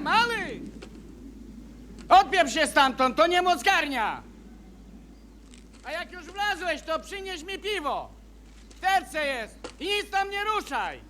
Mały! Odpieprz się stamtąd, to nie mockarnia! A jak już wlazłeś, to przynieś mi piwo! W terce jest i nic tam nie ruszaj!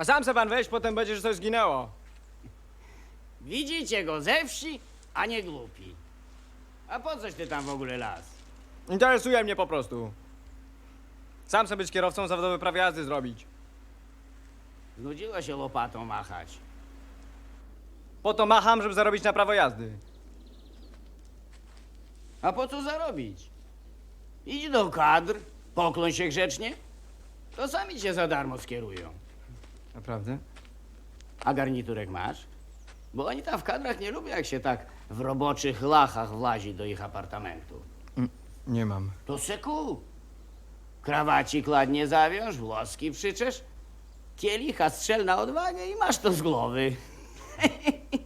A sam se pan weź, potem będzie, że coś zginęło. Widzicie go ze wsi, a nie głupi. A po coś ty tam w ogóle las? Interesuje mnie po prostu. Sam chcę być kierowcą zawodowy prawo jazdy zrobić. Znudziło się łopatą machać. Po to macham, żeby zarobić na prawo jazdy. A po co zarobić? Idź do kadr, pokloń się grzecznie, to sami cię za darmo skierują. Naprawdę? A garniturek masz? Bo oni tam w kadrach nie lubią, jak się tak w roboczych lachach włazi do ich apartamentu. Nie mam. To seku. Krawacik ładnie zawiąż, włoski przyczesz, kielicha strzel na odwagę i masz to z głowy.